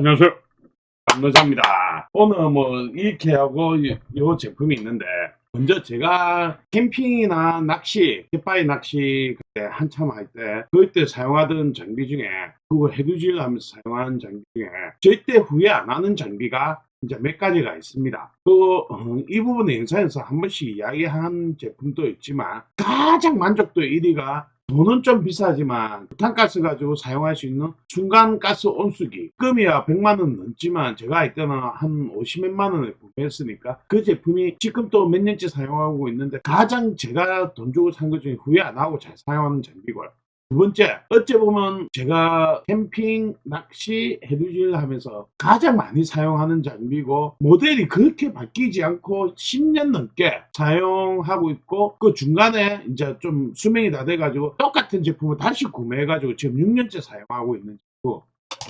안녕하세요. 안노자입니다. 오늘 뭐 이렇게 하고 이- 요 제품이 있는데 먼저 제가 캠핑이나 낚시, 갯바위 낚시 그때 한참 할 때 그때 사용하던 장비 중에 그거 해두질 하면서 사용하는 장비 중에 절대 후회 안 하는 장비가 이제 몇 가지가 있습니다. 그, 어, 이 부분의 영상에서 한 번씩 이야기한 제품도 있지만 가장 만족도 1위가 돈은 좀 비싸지만 부탄가스 가지고 사용할 수 있는 중간가스 온수기. 금이야 100만원 넘지만 제가 할 때는 한 50몇만 원에 구매했으니까 그 제품이 지금 또 몇 년째 사용하고 있는데 가장 제가 돈 주고 산 것 중에 후회 안 하고 잘 사용하는 장비고요 두 번째, 어째 보면 제가 캠핑, 낚시, 해루질 하면서 가장 많이 사용하는 장비고 모델이 그렇게 바뀌지 않고 10년 넘게 사용하고 있고 그 중간에 이제 좀 수명이 다 돼가지고 똑같은 제품을 다시 구매해가지고 지금 6년째 사용하고 있는 제품.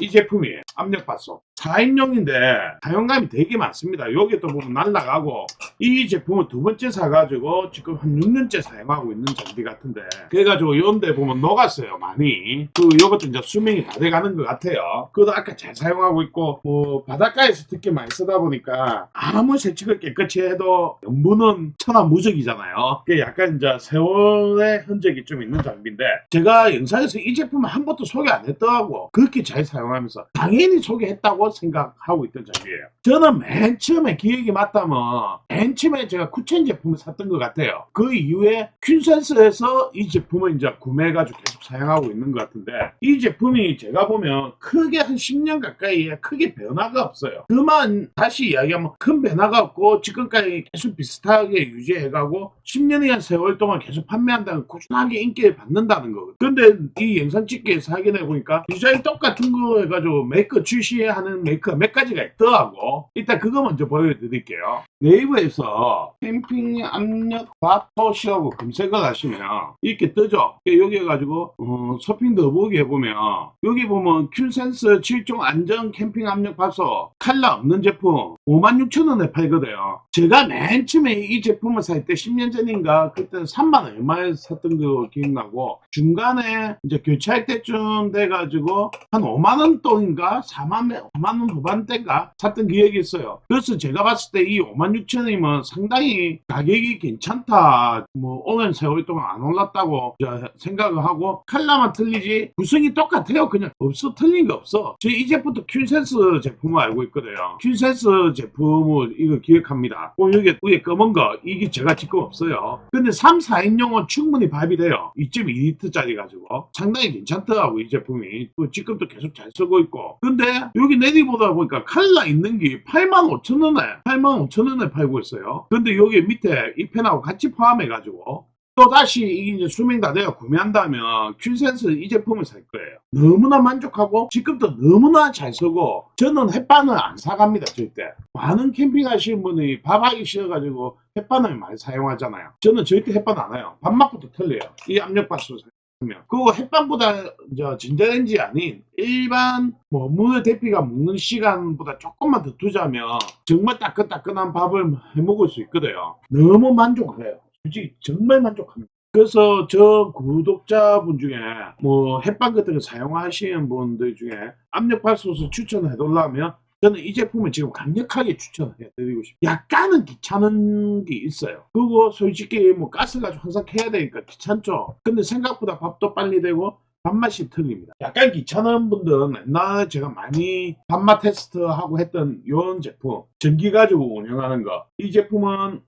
이 제품이 압력밥솥 4인용인데 사용감이 되게 많습니다. 여기 또 보면 날라가고 이 제품을 두 번째 사가지고 지금 한 6년째 사용하고 있는 장비 같은데 그래가지고 이런데 보면 녹았어요 많이. 그 요것도 이제 수명이 다 돼가는 것 같아요. 그것도 아까 잘 사용하고 있고 뭐 바닷가에서 특히 많이 쓰다 보니까 아무 세척을 깨끗이 해도 염분은 천하무적이잖아요. 그게 약간 이제 세월의 흔적이 좀 있는 장비인데 제가 영상에서 이 제품을 한 번도 소개 안 했더라고. 그렇게 잘 사용하면서 당연히 소개했다고 생각하고 있던 장비예요 저는 맨 처음에 기억이 맞다면 맨 처음에 제가 쿠첸 제품을 샀던 것 같아요. 그 이후에 퀸센스에서 이 제품을 이제 구매해가지고 계속 사용하고 있는 것 같은데 이 제품이 제가 보면 크게 한 10년 가까이에 크게 변화가 없어요. 그만 다시 이야기하면 큰 변화가 없고 지금까지 계속 비슷하게 유지해가고 10년이란 세월 동안 계속 판매한다는 꾸준하게 인기를 받는다는 거거든요. 근데 이 영상 찍기에서 확인해 보니까 디자인 똑같은 거 해가지고 메이커 출시하는 메이커 몇 가지가 있더라고. 일단 그거 먼저 보여드릴게요. 네이버에서 캠핑 압력 밥솥이라고 검색을 하시면 이렇게 뜨죠. 여기 해가지고 어, 쇼핑 더보기 해보면 여기 보면 큐센스 7종 안전 캠핑 압력 밥솥 칼라 없는 제품 56,000원에 팔거든요. 제가 맨 처음에 이 제품을 살 때 10년 전인가 그때는 3만 얼마에 샀던 거 기억나고 중간에 이제 교체할 때쯤 돼가지고 한 5만 원 돈인가 4만 5만 원 후반대인가 샀던 기억이 있어요. 그래서 제가 봤을 때 이 5만 6천 원이면 상당히 가격이 괜찮다. 뭐 오랜 세월 동안 안 올랐다고 생각을 하고 칼라만 틀리지 구성이 똑같아요. 그냥 없어 틀린 게 없어. 저 이 제품도 퀸센스 제품을 알고 있거든요. 퀸센스 제품을 이거 기억합니다. 어, 여기 위에 검은 거 이게 제가 지금 없어요. 근데 3, 4인용은 충분히 발이 돼요. 2.2리터짜리 가지고 상당히 괜찮더라고 이 제품이. 또 지금도 계속 잘 쓰고 있고. 근데 여기 내리보다 보니까 칼라 있는 게 85,000원에 85,000원 에 팔고 있어요. 근데 여기 밑에 이 펜하고 같이 포함해가지고 또 다시 이게 수명 다 돼가 구매한다면 퀸센스 이 제품을 살 거예요. 너무나 만족하고 지금도 너무나 잘 쓰고 저는 햇반을 안 사갑니다 절대. 많은 캠핑 하시는 분이 밥하기 싫어가지고 햇반을 많이 사용하잖아요. 저는 절대 햇반 안 해요. 밥맛부터 틀려요. 이 압력밥솥 사용하면. 그리고 햇반보다 이제 전자레인지 아닌 일반 뭐 문을 대피가 먹는 시간보다 조금만 더 두자면 정말 따끈따끈한 밥을 해 먹을 수 있거든요. 너무 만족해요. 솔직히 정말 만족합니다. 그래서 저 구독자분 중에 뭐 햇반 같은 거 사용하시는 분들 중에 압력밥솥을 추천해 달라면 저는 이 제품을 지금 강력하게 추천해 드리고 싶어요. 약간은 귀찮은 게 있어요. 그리고 솔직히 뭐 가스 가지고 항상 해야 되니까 귀찮죠. 근데 생각보다 밥도 빨리 되고 밥맛이 틀립니다. 약간 귀찮은 분들은 옛날에 제가 많이 밥맛 테스트하고 했던 이런 제품 전기 가지고 운영하는 거. 이 제품은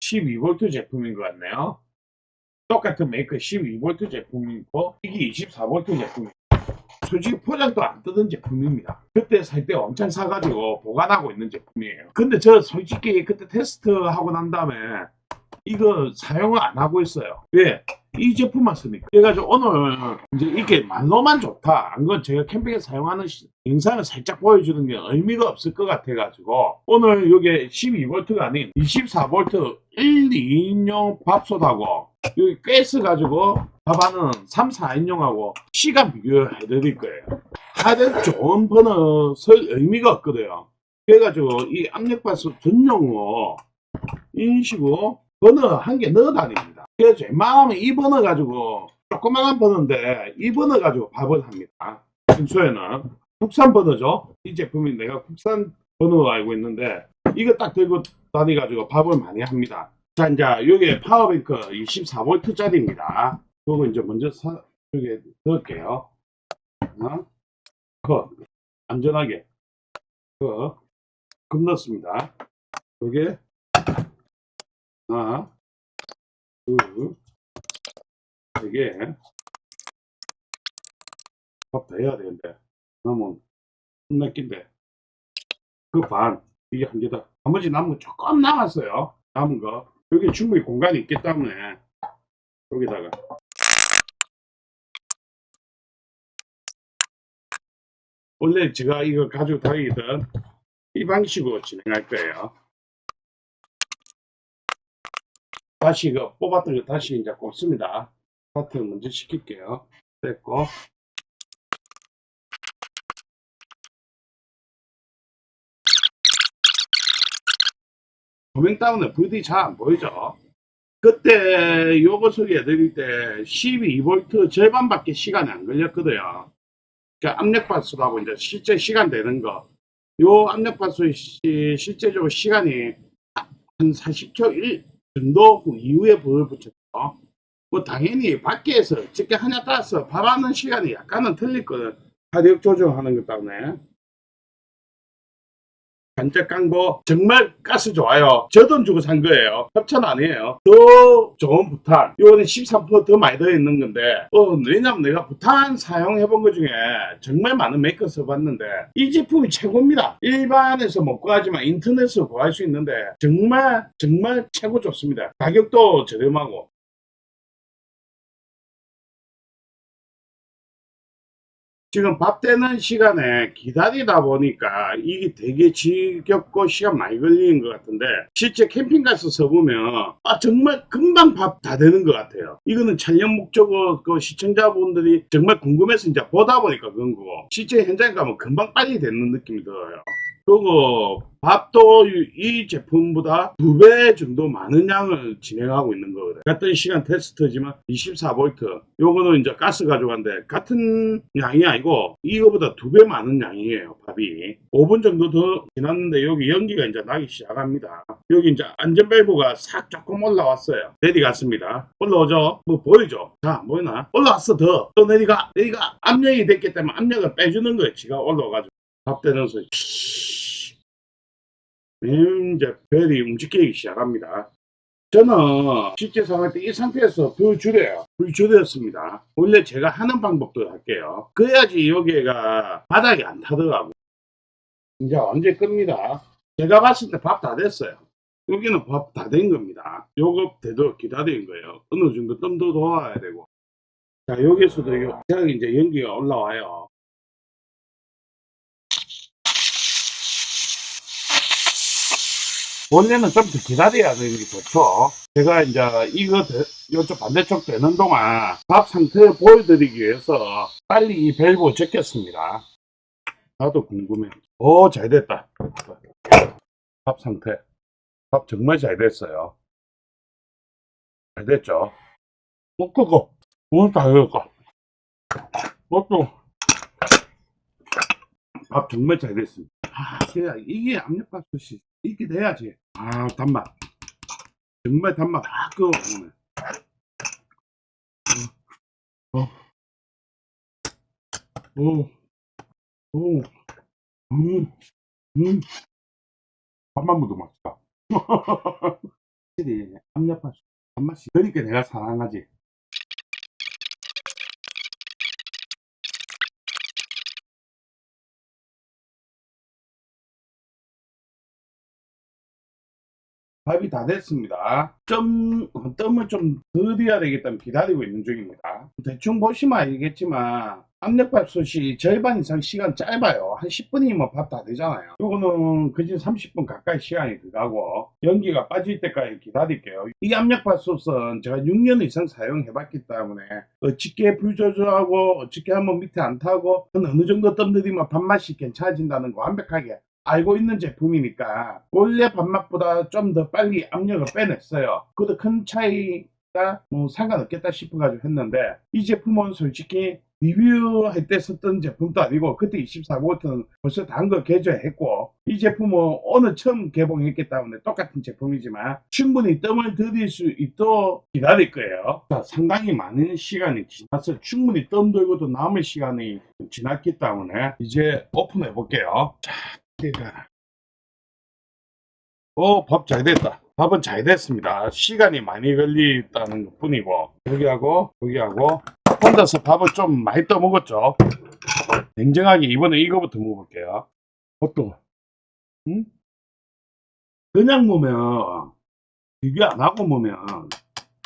12V 제품인 것 같네요. 똑같은 메이커 12V 제품이고 이게 24V 제품이에요. 솔직히 포장도 안 뜯은 제품입니다. 그때 살 때 엄청 사가지고 보관하고 있는 제품이에요. 근데 저 솔직히 그때 테스트하고 난 다음에 이거 사용을 안 하고 있어요. 왜? 이 제품만 쓰니까. 그래가지고 오늘 이제 이게 말로만 좋다. 안건 제가 캠핑에서 사용하는 시- 영상을 살짝 보여주는 게 의미가 없을 것 같아가지고 오늘 이게 12V가 아닌 24V 1, 2인용 밥솥하고 여기 가스 가지고 밥하는 3, 4인용하고 시간 비교해 드릴 거예요. 하여튼 좋은 버너 쓸 의미가 없거든요. 그래가지고 이 압력밥솥 전용으로 이런 식으로 버너 한개 넣어 다닙니다. 그래서 웬만하면 이 버너 가지고 조그만한 버너인데 이 버너 가지고 밥을 합니다. 평소에는 국산 버너죠. 이 제품이 내가 국산 버너로 알고 있는데 이거 딱 들고 다니가지고 밥을 많이 합니다. 자 이제 여기에 파워뱅크 24V짜리입니다. 그거 이제 먼저 사, 여기에 넣을게요. 하나, 컷. 안전하게. 컷. 금 넣습니다. 여기에 하나, 둘, 세 개. 밥더 해야 되는데. 그러면 혼내낀데. 그 반, 이게 한 개다. 나머지 남은 거 조금 남았어요. 남은 거. 여기 충분히 공간이 있기 때문에 여기다가 원래 제가 이거 가지고 다니던 이 방식으로 진행할 거예요. 다시 이거 뽑았던 거 다시 이제 꼽습니다. 스타트 먼저 시킬게요. 됐고 조명 때문에 VD 잘안 보이죠? 그때 요거 소개해 드릴 때 12V 절반밖에 시간이 안 걸렸거든요. 압력밥솥하고 이제 실제 시간 되는 거. 요 시- 실제적으로 시간이 한 40초 1 정도 그 이후에 불을 붙였죠. 뭐 당연히 밖에서 집게 하나 따서 밥하는 시간이 약간은 틀릴 거든. 화력 조정하는 것 때문에. 간접 광고 정말 가스 좋아요. 저 돈 주고 산 거예요. 협찬 아니에요. 더 좋은 부탄. 이거는 13%더 많이 들어 있는 건데 어, 왜냐면 내가 부탄 사용해 본 것 중에 정말 많은 메이커 써봤는데 이 제품이 최고입니다. 일반에서 못 구하지만 인터넷에서 구할 수 있는데 정말 정말 최고 좋습니다. 가격도 저렴하고 지금 밥 되는 시간에 기다리다 보니까 이게 되게 지겹고 시간 많이 걸리는 것 같은데 실제 캠핑 가서 써보면 아 정말 금방 밥 다 되는 것 같아요. 이거는 촬영 목적으로 그 시청자분들이 정말 궁금해서 이제 보다 보니까 그런 거고 실제 현장에 가면 금방 빨리 되는 느낌이 들어요. 그리고 밥도 이- 이 제품보다 두 배 정도 많은 양을 진행하고 있는 거거든. 같은 시간 테스트지만 24V. 요거는 이제 가스 가져간데 같은 양이 아니고 이거보다 두 배 많은 양이에요. 밥이. 5분 정도 더 지났는데 여기 연기가 이제 나기 시작합니다. 여기 이제 안전 밸브가 싹 조금 올라왔어요. 내려갔습니다. 올라오죠? 뭐 보이죠? 자, 안 보이나? 올라왔어 더. 또 내리가. 내리가 압력이 됐기 때문에 압력을 빼주는 거예요. 지가 올라와가지고. 밥 되는 소리. 음, 이제 벨이 움직이기 시작합니다. 저는 실제 사용할 때이 상태에서 불 줄여요. 불 줄였습니다. 원래 제가 하는 방법도 할게요. 그래야지 여기가 바닥이 안 타더라고. 이제 언제 끕니다. 제가 봤을 때 밥 다 됐어요. 여기는 밥 다 된 겁니다. 요거 되도록 기다리는 거예요. 어느 정도 뜸도 도와야 되고. 자, 여기서도 요- 이제 연기가 올라와요. 원래는 좀 더 기다려야 되는 게 좋죠. 제가 이제 이거 되- 이쪽 반대쪽 되는 동안 밥 상태 보여드리기 위해서 빨리 이 밸브 적겠습니다. 나도 궁금해. 오, 잘 됐다. 밥 상태. 밥 정말 잘 됐어요. 잘 됐죠? 어, 그거. 오늘 다 됐다. 어, 또. 밥 정말 잘 됐습니다. 아, 그래, 이게 압력밥솥이 이렇게 돼야지. 아, 단맛. 정말 단맛 확 끓어오네. 어, 오, 오, 음, 음. 밥만 먹어도 맛있다. 확실히 압력밥솥 단맛이. 그러니까 내가 사랑하지. 밥이 다 됐습니다. 점, 뜸을 좀 더뎌야 되겠다면 기다리고 있는 중입니다. 대충 보시면 알겠지만, 압력밥솥이 절반 이상 시간 짧아요. 한 10분이면 밥 다 되잖아요. 요거는 그진 30분 가까이 시간이 들어가고, 연기가 빠질 때까지 기다릴게요. 이 압력밥솥은 제가 6년 이상 사용해 봤기 때문에, 어떻게 불 조절하고, 어떻게 하면 밑에 안 타고, 어느 정도 뜸 들이면 밥맛이 괜찮아진다는 거 완벽하게 알고 있는 제품이니까 원래 밥맛보다 좀 더 빨리 압력을 빼냈어요. 그것도 큰 차이가 뭐 상관없겠다 싶어가지고 했는데 이 제품은 솔직히 리뷰할 때 썼던 제품도 아니고 그때 24V는 벌써 단거 개조했고 이 제품은 오늘 처음 개봉했기 때문에 똑같은 제품이지만 충분히 뜸을 들일 수 있도록 기다릴 거예요. 자, 상당히 많은 시간이 지나서 충분히 뜸 들고도 남을 시간이 지났기 때문에 이제 오픈해 볼게요. 자, 제가 오, 밥잘 됐다. 밥은 잘 됐습니다. 시간이 많이 걸리다는 것 뿐이고, 여기하고, 여기하고, 혼자서 밥을 좀 많이 떠먹었죠. 냉정하게 이번에 이거부터 먹어볼게요. 어또, 응? 그냥 먹으면, 비교 안 하고 먹으면,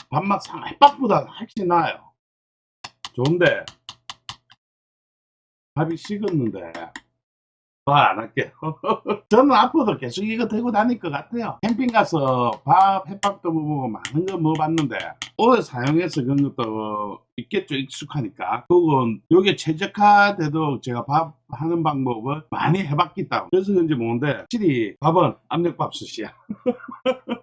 밥맛 상, 햇밥보다 훨씬 나아요. 좋은데, 밥이 식었는데, 말 안 할게. 저는 앞으로도 계속 이거 들고 다닐 것 같아요. 캠핑 가서 밥, 햇밥도 먹고 많은 거 먹어봤는데, 오래 사용해서 그런 것도 있겠죠. 익숙하니까. 그건 요게 최적화돼도 제가 밥 하는 방법을 많이 해봤기 때문에. 그래서 그런지 모르는데, 확실히 밥은 압력밥솥이야.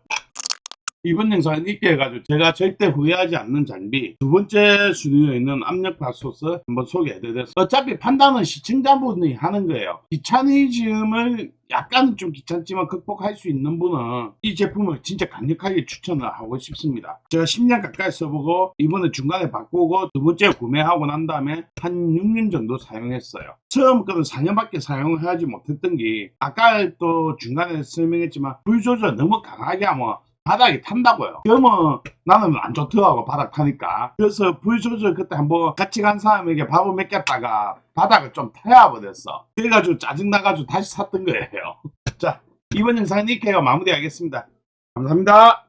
이번 영상은 있게 해가지고 제가 절대 후회하지 않는 장비 두 번째 순위에 있는 압력 밥솥을 한번 소개해드렸어요. 어차피 판단은 시청자분이 하는 거예요. 귀차니즘을 약간 좀 귀찮지만 극복할 수 있는 분은 이 제품을 진짜 강력하게 추천을 하고 싶습니다. 제가 10년 가까이 써보고 이번에 중간에 바꾸고 두 번째 구매하고 난 다음에 한 6년 정도 사용했어요. 처음 거는 4년밖에 사용을 하지 못했던 게 아까 또 중간에 설명했지만 불 조절 너무 강하게 하면 바닥이 탄다고요. 그러면 나는 안 좋더라고 바닥 타니까. 그래서 불 조절 그때 한번 같이 간 사람에게 밥을 먹겠다가 바닥을 좀 타야 버렸어. 그래가지고 짜증나가지고 다시 샀던 거예요. 자 이번 영상은 이렇게 마무리하겠습니다. 감사합니다.